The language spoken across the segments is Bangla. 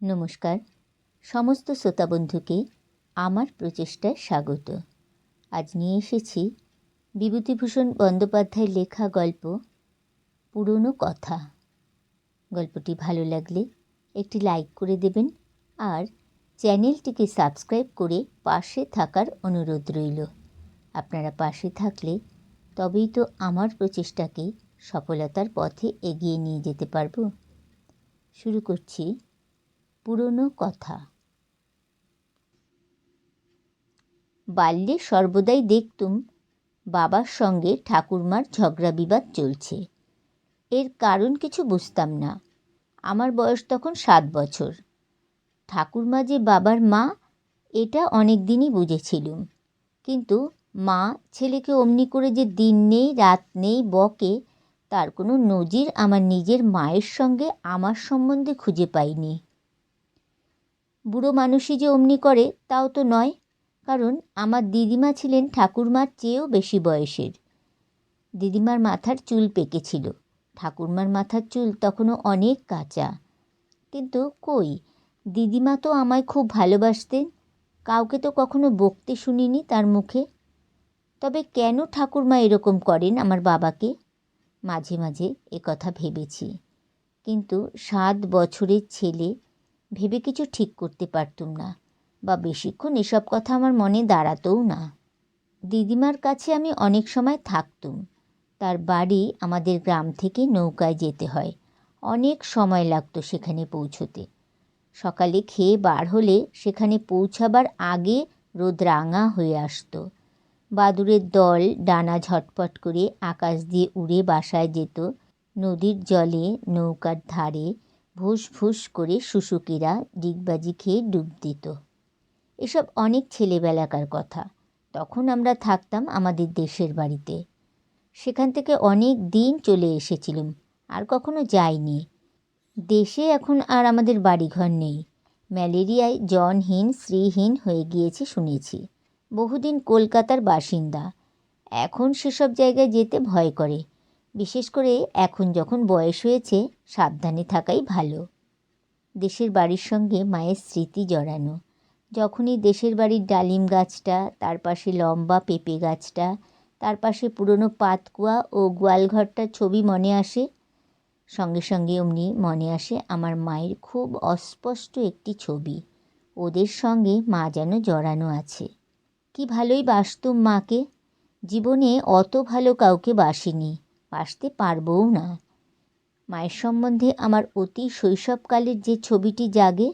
নমস্কার। সমস্ত শ্রোতা বন্ধুকে আমার প্রচেষ্টায় স্বাগত। আজ নিয়ে এসেছি বিভূতিভূষণ বন্দ্যোপাধ্যায়ের লেখা গল্প পুরনো কথা। গল্পটি ভালো লাগলে একটি লাইক করে দেবেন আর চ্যানেলটিকে সাবস্ক্রাইব করে পাশে থাকার অনুরোধ রইল। আপনারা পাশে থাকলে তবেই তো আমার প্রচেষ্টাকে সফলতার পথে এগিয়ে নিয়ে যেতে পারব। শুরু করছি পুরনো কথা। বাল্যে সর্বদাই দেখতুম বাবার সঙ্গে ঠাকুরমার ঝগড়া বিবাদ চলছে। এর কারণ কিছু বুঝতাম না। আমার বয়স তখন সাত বছর। ঠাকুরমা যে বাবার মা, এটা অনেক দিনই বুঝেছিলুম। কিন্তু মা ছেলেকে অমনি করে যে দিন নেই, রাত নেই, বকে, তার কোনো নজির আমার নিজের মায়ের সঙ্গে আমার সম্বন্ধে খুঁজে পাইনি। বুড়ো মানুষই যে অমনি করে, তাও তো নয়। কারণ আমার দিদিমা ছিলেন ঠাকুরমার চেয়েও বেশি বয়সের। দিদিমার মাথার চুল পেকেছিল ঠাকুরমার মাথার চুল তখনও অনেক কাঁচা। কিন্তু কই, দিদিমা তো আমায় খুব ভালোবাসতেন। কাউকে তো কখনো বকতে শুনিনি তার মুখে। তবে কেন ঠাকুরমা এরকম করেন আমার বাবাকে? মাঝে মাঝে একথা ভেবেছি। কিন্তু সাত বছরের ছেলে ভেবে কিছু ঠিক করতে পারতুম না বা বেশিক্ষণ এসব কথা আমার মনে দাঁড়াতও না। দিদিমার কাছে আমি অনেক সময় থাকতুম। তার বাড়ি আমাদের গ্রাম থেকে নৌকায় যেতে হয়। অনেক সময় লাগতো সেখানে পৌঁছতে। সকালে খেয়ে বার হলে সেখানে পৌঁছাবার আগে রোদ রাঙা হয়ে আসতো। বাদুরের দল ডানা ঝটপট করে আকাশ দিয়ে উড়ে বাসায় যেত। নদীর জলে, নৌকার ধারে ভুস ভুস করে শুশুকিরা ডিগবাজি খেয়ে ডুব দিত। এসব অনেক ছেলেবেলাকার কথা। তখন আমরা থাকতাম আমাদের দেশের বাড়িতে। সেখান থেকে অনেক দিন চলে এসেছিলাম, আর কখনো যাইনি। দেশে এখন আর আমাদের বাড়িঘর নেই। ম্যালেরিয়ায় জনহীন, শ্রীহীন হয়ে গিয়েছে শুনেছি। বহুদিন কলকাতার বাসিন্দা। এখন সেসব জায়গায় যেতে ভয় করে। বিশেষ করে এখন যখন বয়স হয়েছে, সাবধানে থাকাই ভালো। দেশের বাড়ির সঙ্গে মায়ের স্মৃতি জড়ানো। যখনই দেশের বাড়ির ডালিম গাছটা, তার পাশে লম্বা পেঁপে গাছটা, তার পাশে পুরনো পাতকুয়া ও গোয়ালঘরটার ছবি মনে আসে, সঙ্গে সঙ্গে অমনি মনে আসে আমার মায়ের খুব অস্পষ্ট একটি ছবি। ওদের সঙ্গে মা যেন জড়ানো আছে। কি ভালোই বাসতুম মাকে। জীবনে অত ভালো কাউকে বাসিনি। বাসতে পারবও না। মায়ের সম্বন্ধে আমার অতি শৈশবকালের যে ছবিটি জাগে,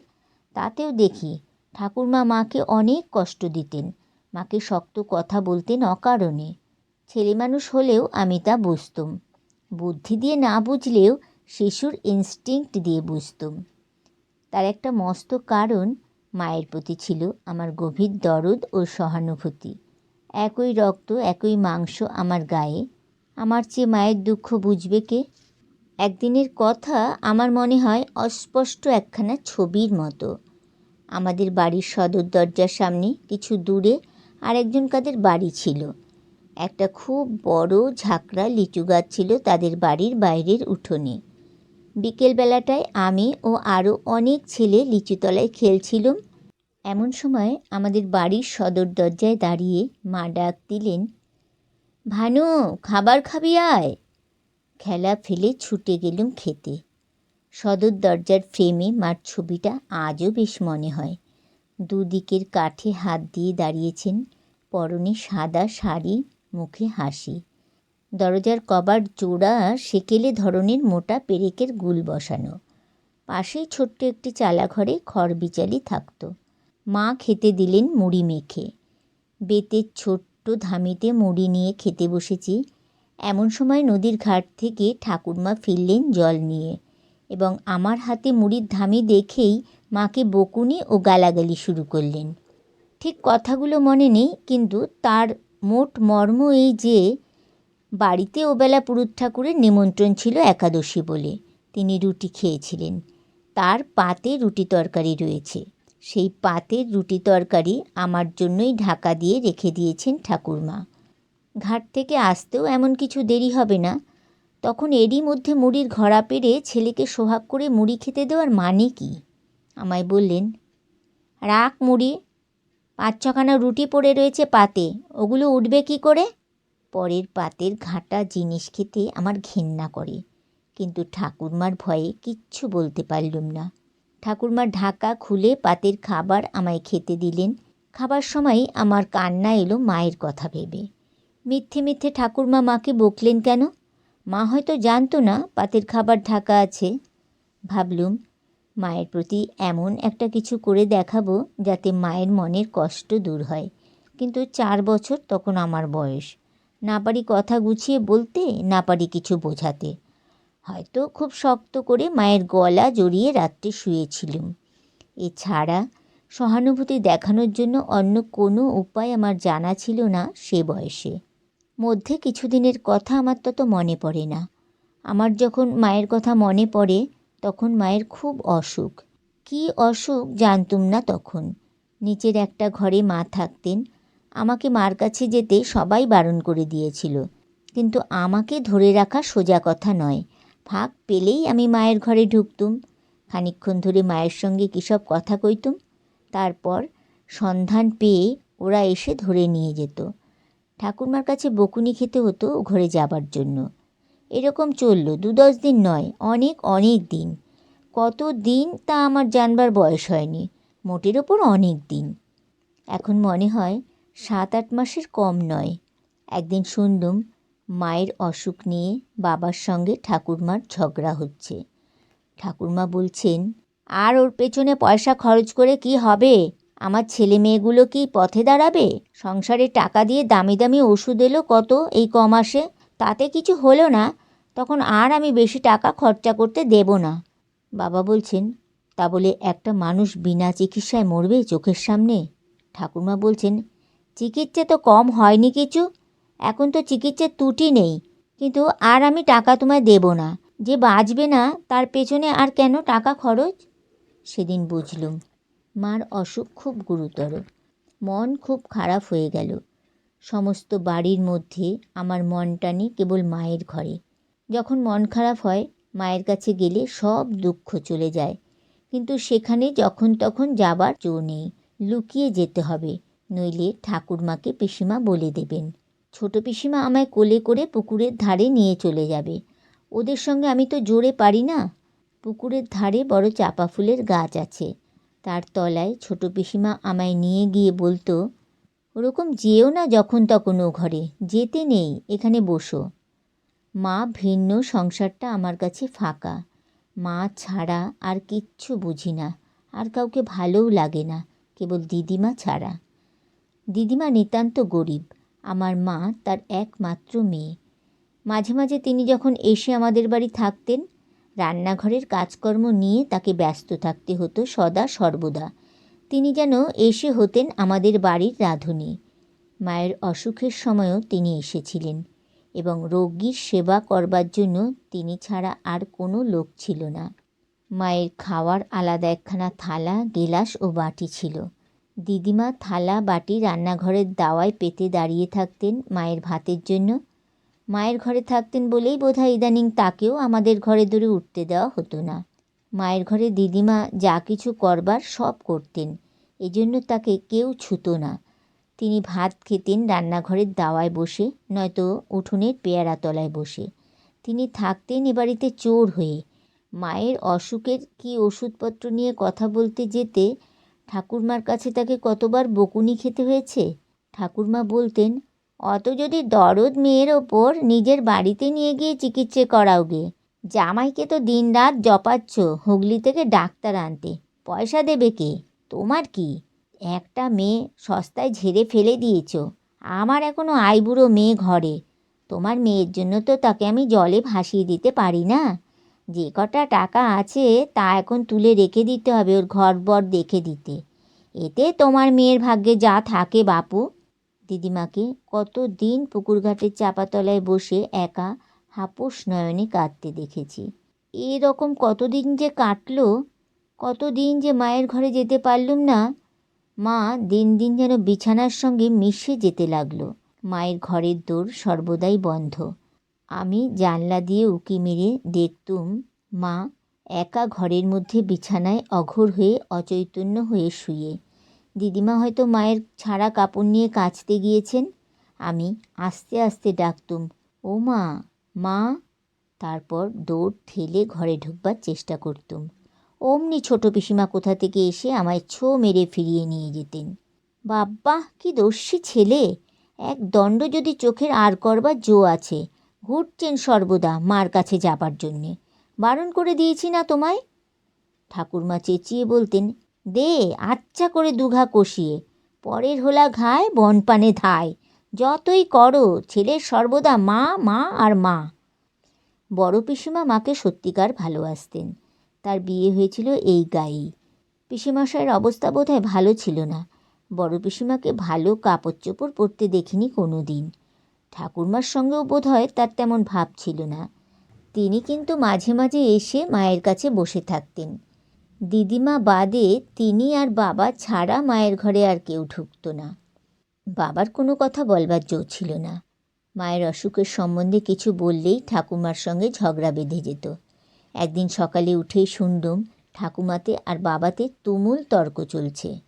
তাতেও দেখি ঠাকুরমা মাকে অনেক কষ্ট দিতেন। মাকে শক্ত কথা বলতেন অকারণে। ছেলে মানুষ হলেও আমি তা বুঝতুম। বুদ্ধি দিয়ে না বুঝলেও শিশুর ইনস্টিংক্ট দিয়ে বুঝতুম। তার একটা মস্ত কারণ মায়ের প্রতি ছিল আমার গভীর দরদ ও সহানুভূতি। একই রক্ত, একই মাংস আমার গায়ে। আমার চেয়ে মায়ের দুঃখ বুঝবে কে? একদিনের কথা আমার মনে হয় অস্পষ্ট একখানা ছবির মতো। আমাদের বাড়ির সদর দরজার সামনে কিছু দূরে আরেকজন কাদের বাড়ি ছিল। একটা খুব বড় ঝাঁকড়া লিচু গাছ ছিল তাদের বাড়ির বাইরের উঠোনে। বিকেলবেলাটায় আমি ও আরও অনেক ছেলে লিচুতলায় খেলছিলাম। এমন সময় আমাদের বাড়ির সদর দরজায় দাঁড়িয়ে মা ডাক দিলেন ভানু, খাবার খাবি আয়। খেলা ফেলে ছুটে গেলুম খেতে। সদর দরজার ফ্রেমে মার ছবিটা আজও বেশ মনে হয়। দুদিকের কাঠে হাত দিয়ে দাঁড়িয়েছেন পরনে সাদা শাড়ি, মুখে হাসি। দরজার কবার জোড়া সেকেলে ধরনের মোটা পেরেকের গুল বসানো। পাশেই ছোট্ট একটি চালাঘরে খড় বিচালি থাকতো। মা খেতে দিলেন মুড়ি মেখে। বেতের ছোট্ট ধামিতে মুড়ি নিয়ে খেতে বসেছি। এমন সময় নদীর ঘাট থেকে ঠাকুরমা ফিরলেন জল নিয়ে এবং আমার হাতে মুড়ির ধামি দেখেই মাকে বকুনি ও গালাগালি শুরু করলেন। ঠিক কথাগুলো মনে নেই, কিন্তু তার মোট মর্ম এই যে, বাড়িতে ওবেলা পুরুত ঠাকুরের নিমন্ত্রণ ছিল একাদশী বলে। তিনি রুটি খেয়েছিলেন। তার পাতে রুটি তরকারি রয়েছে। সেই পাতের রুটি তরকারি আমার জন্যই ঢাকা দিয়ে রেখে দিয়েছেন ঠাকুরমা। ঘাট থেকে আসতেও এমন কিছু দেরি হবে না। তখন এরই মধ্যে মুড়ির ঘড়া পেরে ছেলেকে সোহাগ করে মুড়ি খেতে দেওয়ার মানে কি? আমায় বললেন, রাখ মুড়ি পাঁচ ছখানা রুটি পড়ে রয়েছে পাতে, ওগুলো উঠবে কি করে? পরের পাতের ঘাটা জিনিস খেতে আমার ঘেন্না করে, কিন্তু ঠাকুরমার ভয়ে কিচ্ছু বলতে পারলুম না। ঠাকুরমার ঢাকা খুলে পাতের খাবার আমায় খেতে দিলেন। খাবার সময় আমার কান্না এলো মায়ের কথা ভেবে। মিথ্যে মিথ্যে ঠাকুরমা মাকে বকলেন কেন? মা হয়তো জানতো না পাতের খাবার ঢাকা আছে। ভাবলুম, মায়ের প্রতি এমন একটা কিছু করে দেখাবো যাতে মায়ের মনের কষ্ট দূর হয়। কিন্তু চার বছর তখন আমার বয়স। না পারি কথা গুছিয়ে বলতে, না পারি কিছু বোঝাতে। হয়তো খুব শক্ত করে মায়ের গলা জড়িয়ে রাত্রে শুয়েছিলুম। এছাড়া সহানুভূতি দেখানোর জন্য অন্য কোনো উপায় আমার জানা ছিল না সে বয়সে। মধ্যে কিছুদিনের কথা আমার তত মনে পড়ে না। আমার যখন মায়ের কথা মনে পড়ে, তখন মায়ের খুব অসুখ। কী অসুখ জানতুম না তখন। নিচের একটা ঘরে মা থাকতেন। আমাকে মার কাছে যেতে সবাই বারণ করে দিয়েছিল। কিন্তু আমাকে ধরে রাখা সোজা কথা নয়। ফাঁক পেলেই আমি মায়ের ঘরে ঢুকতুম। খানিক্ষণ ধরে মায়ের সঙ্গে কী সব কথা কইতুম? তারপর সন্ধান পেয়ে ওরা এসে ধরে নিয়ে যেত। ঠাকুরমার কাছে বকুনি খেতে হতো ঘরে যাবার জন্য। এরকম চলল দু দশ দিন নয়, অনেক অনেক দিন। কত দিন তা আমার জানবার বয়স হয়নি, মোটের ওপর অনেক দিন। এখন মনে হয় সাত আট মাসের কম নয়। একদিন শুনলুম মায়ের অসুখ নিয়ে বাবার সঙ্গে ঠাকুরমার ঝগড়া হচ্ছে। ঠাকুরমা বলছেন, আর ওর পেছনে পয়সা খরচ করে কি হবে? আমার ছেলে মেয়েগুলো কি পথে দাঁড়াবে? সংসারে টাকা দিয়ে দামি দামি ওষুধ এলো কত এই ক মাসে তাতে কিছু হলো না। তখন আর আমি বেশি টাকা খরচা করতে দেব না। বাবা বলছেন, তা বলে একটা মানুষ বিনা চিকিৎসায় মরবে চোখের সামনে? ঠাকুরমা বলছেন, চিকিৎসা তো কম হয়নি কিছু। এখন তো চিকিৎসার ত্রুটি নেই। কিন্তু আর আমি টাকা তোমায় দেব না। যে বাঁচবে না, তার পেছনে আর কেন টাকা খরচ? সেদিন বুঝলুম। মার অসুখ খুব গুরুতর। মন খুব খারাপ হয়ে গেল। সমস্ত বাড়ির মধ্যে আমার মন টানে কেবল মায়ের ঘরে। যখন মন খারাপ হয়, মায়ের কাছে গেলে সব দুঃখ চলে যায়। কিন্তু সেখানে যখন তখন যাবার জো নেই। লুকিয়ে যেতে হবে, নইলে ঠাকুরমাকে পিসিমা বলে দেবেন। ছোট পিসিমা আমায় কোলে করে পুকুরের ধারে নিয়ে চলে যাবে। ওদের সঙ্গে আমি তো জোরে পারি না। পুকুরের ধারে বড় চাপা ফুলের গাছ আছে। তার তলায় ছোট পিসিমা আমায় নিয়ে গিয়ে বলতো, ওরকম যেও না যখন তখন ও ঘরে, যেতে নেই, এখানে বসো। মা ভিন্ন সংসারটা আমার কাছে ফাঁকা। মা ছাড়া আর কিচ্ছু বুঝি না, আর কাউকে ভালোও লাগে না, কেবল দিদিমা ছাড়া। দিদিমা নিতান্ত গরিব। আমার মা তার একমাত্র মেয়ে। মাঝে মাঝে তিনি যখন এসে আমাদের বাড়ি থাকতেন, রান্নাঘরের কাজকর্ম নিয়ে তাকে ব্যস্ত থাকতে হতো সদা সর্বদা। তিনি যেন এসে হতেন আমাদের বাড়ির রাঁধুনি। মায়ের অসুখের সময়ও তিনি এসেছিলেন এবং রোগীর সেবা করবার জন্য তিনি ছাড়া আর কোনো লোক ছিল না। মায়ের খাওয়ার আলাদা একখানা থালা, গেলাস ও বাটি ছিল। দিদিমা থালা, বাটি, রান্নাঘরের দাওয়ায় পেতে দাঁড়িয়ে থাকতেন মায়ের ভাতের জন্য। মায়ের ঘরে থাকতেন বলেই বোধহয় ইদানিং তাকেও আমাদের ঘরে ধরে উঠতে দেওয়া হতো না। মায়ের ঘরে দিদিমা যা কিছু করবার সব করতেন, এজন্য তাকে কেউ ছুতো না। তিনি ভাত খেতেন রান্নাঘরের দাওয়ায় বসে, নয়তো উঠোনের পেয়ারা তলায় বসে। তিনি থাকতেন এ বাড়িতে চোর হয়ে। মায়ের অসুখের কি ওষুধপত্র নিয়ে কথা বলতে যেতে ঠাকুরমার কাছে তাকে কতবার বকুনি খেতে হয়েছে? ঠাকুরমা বলতেন, অত যদি দরদ মেয়ের ওপর নিজের বাড়িতে নিয়ে গিয়ে চিকিৎসা করাও গে। জামাইকে তো দিন রাত জপাচ্ছ হুগলি থেকে ডাক্তার আনতে। পয়সা দেবে কে? তোমার কি? একটা মেয়ে সস্তায় ঝেড়ে ফেলে দিয়েছ। আমার এখনও আইবুড়ো মেয়ে ঘরে। তোমার মেয়ের জন্য তো তাকে আমি জলে ভাসিয়ে দিতে পারি না? যে কটা টাকা আছে তা এখন তুলে রেখে দিতে হবে ওর ঘর বর দেখে দিতে। এতে তোমার মেয়ের ভাগ্যে যা থাকে বাপু। দিদিমাকে কত দিন পুকুরঘাটের চাপাতলায় বসে একা হাপস নয়নে কাঁদতে দেখেছি। এরকম কতদিন যে কাটলো, কতদিন যে মায়ের ঘরে যেতে পারলুম না। মা দিন দিন যেন বিছানার সঙ্গে মিশে যেতে লাগল। মায়ের ঘরের দোর সর্বদাই বন্ধ। আমি জানলা দিয়ে উকি মেরে দেখতুম মা একা ঘরের মধ্যে বিছানায় অঘোর হয়ে অচৈতন্য হয়ে শুয়ে। দিদিমা হয়তো মায়ের ছাড়া কাপড় নিয়ে কাচতে গিয়েছেন। আমি আস্তে আস্তে ডাকতুম, ও মা মা। তারপর দৌড় ঠেলে ঘরে ঢুকবার চেষ্টা করতুম। অমনি ছোট পিসিমা কোথা থেকে এসে আমায় ছো মেরে ফিরিয়ে নিয়ে যেতেন। বাব্বা কি দস্যি ছেলে! এক দণ্ড যদি চোখের আর করবার জো আছে ঘুরছেন সর্বদা মার কাছে যাবার জন্যে। বারণ করে দিয়েছি না তোমায়? ঠাকুরমা চেঁচিয়ে বলতেন, দে আচ্ছা করে দুঘা কষিয়ে। পরের হোলা ঘায়, বনপানে ধায়। যতই করো ছেলের সর্বদা মা মা আর মা। বড় পিসিমা মাকে সত্যিকার ভালোবাসতেন। তার বিয়ে হয়েছিল এই গায়েই। পিসিমশাইয়ের অবস্থা বোধহয় ভালো ছিল না। বড় পিসিমাকে ভালো কাপড় চোপড় পরতে দেখিনি কোনো দিন ঠাকুরমার সঙ্গেও বোধ হয় তার তেমন ভাব ছিল না। তিনি কিন্তু মাঝে মাঝে এসে মায়ের কাছে বসে থাকতেন। দিদিমা বাদে তিনি আর বাবা ছাড়া মায়ের ঘরে আর কেউ ঢুকতো না। বাবার কোনো কথা বলবার জো ছিল না। মায়ের অসুখের সম্বন্ধে কিছু বললেই ঠাকুমার সঙ্গে ঝগড়া বেঁধে যেত। একদিন সকালে উঠেই শুনলুম, ঠাকুমাতে আর বাবাতে তুমুল তর্ক চলছে।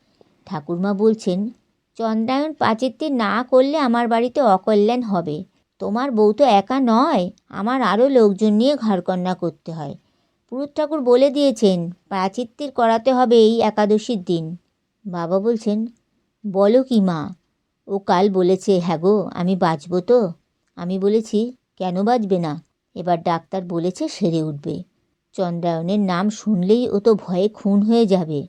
ঠাকুরমা বলছেন চন্দ্রায়ণ পাচেরতে না করলে আমার বাড়িতে অকল্যাণ হবে। তোমার বউ তো একা নয়, আমার আরও লোকজন নিয়ে ঘরকন্যা করতে হয়। পুরুত ঠাকুর বলে দিয়েছেন প্রাচিত্তির করাতে হবে এই একাদশীর দিন। বাবা বলছেন, বলো কি মা? ও কাল বলেছে হ্যাঁ গো, আমি বাঁচবো তো। আমি বলেছি, কেন বাঁচবে না? এবার ডাক্তার বলেছে, সেরে উঠবে। চন্দ্রায়ণের নাম শুনলেই ও তো ভয়ে খুন হয়ে যাবে।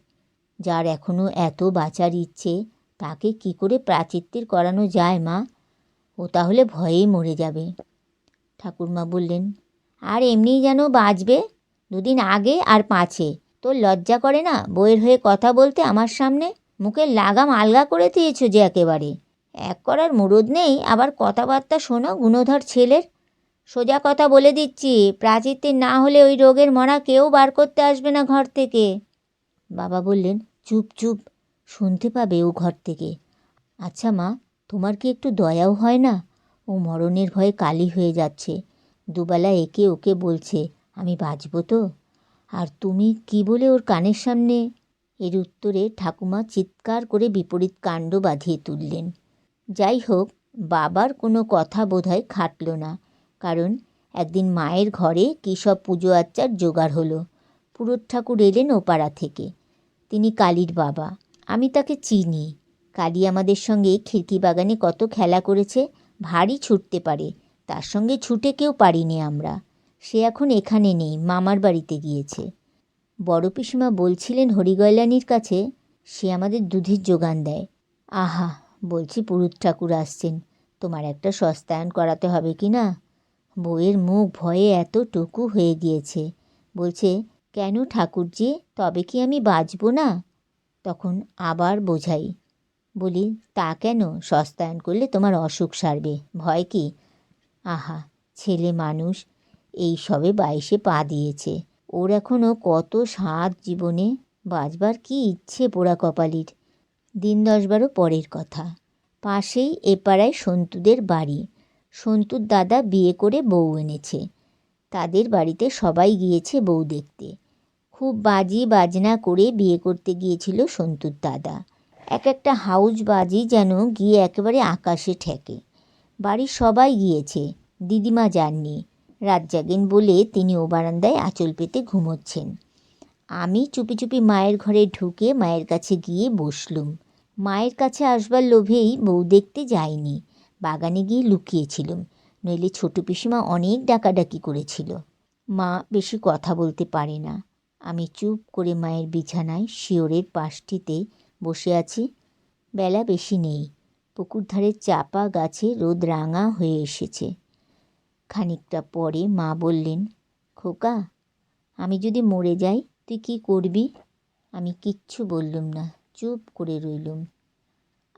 যার এখনও এত বাঁচার ইচ্ছে তাকে কি করে প্রাচিত্তির করানো যায়, মা? ও তাহলে ভয়েই মরে যাবে। ঠাকুরমা বললেন, আর এমনিই যেন বাঁচবে? দুদিন আগে আর পাঁচে তোর লজ্জা করে না? বইয়ের হয়ে কথা বলতে আমার সামনে? মুখের লাগাম আলগা করে দিয়েছ যে একেবারে। এক করার মুরদ নেই, আবার কথাবার্তা শোনো, গুণধর ছেলের। সোজা কথা বলে দিচ্ছি প্রাচীর্যের না হলে ওই রোগের মরা কেউ বার করতে আসবে না ঘর থেকে। বাবা বললেন, চুপ চুপ। শুনতে পাবে ও ঘর থেকে। আচ্ছা মা, তোমার কি একটু দয়াও হয় না? ও মরণের ভয়ে কালি হয়ে যাচ্ছে। দুবেলা একে ওকে বলছে, আমি বাঁচব তো? আর তুমি কি বলে ওর কানের সামনে? এর উত্তরে ঠাকুমা চিৎকার করে বিপরীত কাণ্ড বাঁধিয়ে তুললেন। যাই হোক, বাবার কোনো কথা বোধহয় খাটল না, কারণ একদিন মায়ের ঘরে কী সব পুজো আচ্চার জোগাড় হলো। পুরুত ঠাকুর এলেন ওপাড়া থেকে। তিনি কালীর বাবা। আমি তাকে চিনি। কালী আমাদের সঙ্গে খিড়কি বাগানে কত খেলা করেছে, ভারী ছুটতে পারে। তার সঙ্গে ছুটে কেউ পারিনি আমরা। সে এখন এখানে নেই, মামার বাড়িতে গিয়েছে। বড় পিসিমা বলছিলেন হরিগয়লানির কাছে, সে আমাদের দুধের যোগান দেয়। আহা, বলছি পুরুত ঠাকুর আসছেন। তোমার একটা সস্তায়ন করাতে হবে কি না? বউয়ের মুখ ভয়ে এতটুকু হয়ে গিয়েছে। বলছে, কেন ঠাকুরজি, তবে কি আমি বাঁচব না? তখন আবার বোঝাই, বলি, তা কেন? সস্তায়ন করলে তোমার অসুখ সারবে। ভয় কি? আহা, ছেলে মানুষ, এই সবে বাইশে পা দিয়েছে। ওর এখনও কত স্বাদ জীবনে বাঁচবার কি ইচ্ছে পোড়া কপালির? দিন দশ বারো পরের কথা। পাশেই এপাড়ায় সন্তুদের বাড়ি। সন্তুর দাদা বিয়ে করে বউ এনেছে। তাদের বাড়িতে সবাই গিয়েছে বউ দেখতে। খুব বাজি বাজনা করে বিয়ে করতে গিয়েছিল সন্তুর দাদা। এক একটা হাউজ বাজি যেন গিয়ে একেবারে আকাশে ঠেকে। বাড়ির সবাই গিয়েছে, দিদিমা যাননি। রাত জাগেন বলে তিনি ও বারান্দায় আঁচল পেতে ঘুমোচ্ছেন। আমি চুপি চুপি মায়ের ঘরে ঢুকে মায়ের কাছে গিয়ে বসলুম। মায়ের কাছে আসবার লোভেই বউ দেখতে যাইনি বাগানে গিয়ে লুকিয়েছিলুম, নইলে ছোটো পিসিমা অনেক ডাকাডাকি করেছিল। মা বেশি কথা বলতে পারে না। আমি চুপ করে মায়ের বিছানায় শিওরের পাশটিতে বসে আছি। বেলা বেশি নেই। পুকুর ধারে চাপা গাছে রোদ রাঙা হয়ে এসেছে। খানিকটা পরে মা বললেন, খোকা, আমি যদি মরে যাই, তুই কি করবি? আমি কিচ্ছু বললুম না, চুপ করে রইলুম।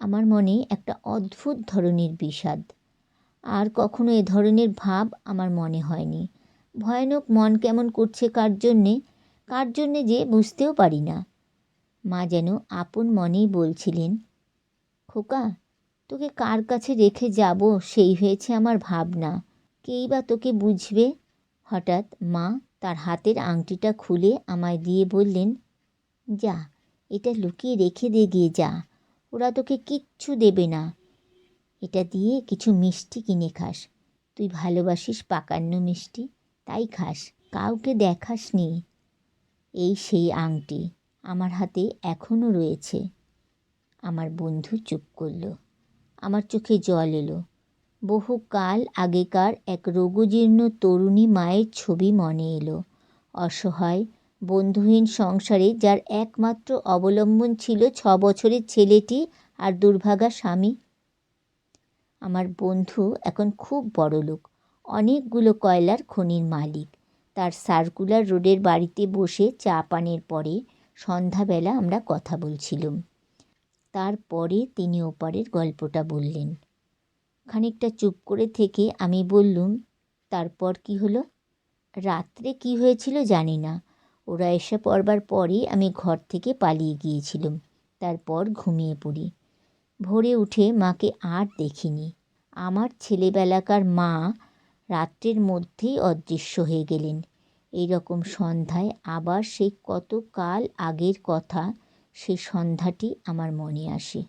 আমার মনে একটা অদ্ভুত ধরনের বিষাদ। আর কখনো এ ধরনের ভাব আমার মনে হয়নি। ভয়ানক মন কেমন করছে কার জন্যে? কার জন্যে যে বুঝতেও পারি না। মা যেন আপন মনেই বলছিলেন, খোকা, তোকে কার কাছে রেখে যাব সেই হয়েছে আমার ভাবনা। কেই বা তোকে বুঝবে? হঠাৎ মা তার হাতের আংটিটা খুলে আমায় দিয়ে বললেন, যা, এটা লুকিয়ে রেখে দে গিয়ে যা, ওরা তোকে কিচ্ছু দেবে না। এটা দিয়ে কিছু মিষ্টি কিনে খাস। তুই ভালোবাসিস পাকান্ন মিষ্টি, তাই খাস, কাউকে দেখাস নি এই সেই আংটি আমার হাতে এখনও রয়েছে। আমার বন্ধু চুপ করল। আমার চোখে জল এলো। বহু কাল আগেকার এক রোগজীর্ণ তরুণী মায়ের ছবি মনে এলো। অসহায়, বন্ধুহীন সংসারে যার একমাত্র অবলম্বন ছিল ছ বছরের ছেলেটি আর দুর্ভাগা স্বামী। আমার বন্ধু এখন খুব বড় লোক অনেকগুলো কয়লার খনির মালিক। তার সার্কুলার রোডের বাড়িতে বসে চা পানের পরে সন্ধ্যাবেলা আমরা কথা বলছিলাম। তারপরে তিনি ওপারের গল্পটা বললেন। খানিকটা চুপ করে থেকে আমি বললুম, তারপর কি হলো? রাত্রে কি হয়েছিল জানি না। ওরা এসে পড়বার পরই আমি ঘর থেকে পালিয়ে গিয়েছিলাম। তারপর ঘুমিয়ে পড়ি। ভোরে উঠে মাকে আর দেখিনি। আমার ছেলেবেলাকার মা রাত্রের মধ্যেই অদৃশ্য হয়ে গেলেন। এই রকম সন্ধ্যায় আবার সেই কত কাল আগের কথা, সেই সন্ধ্যাটি আমার মনে আসে।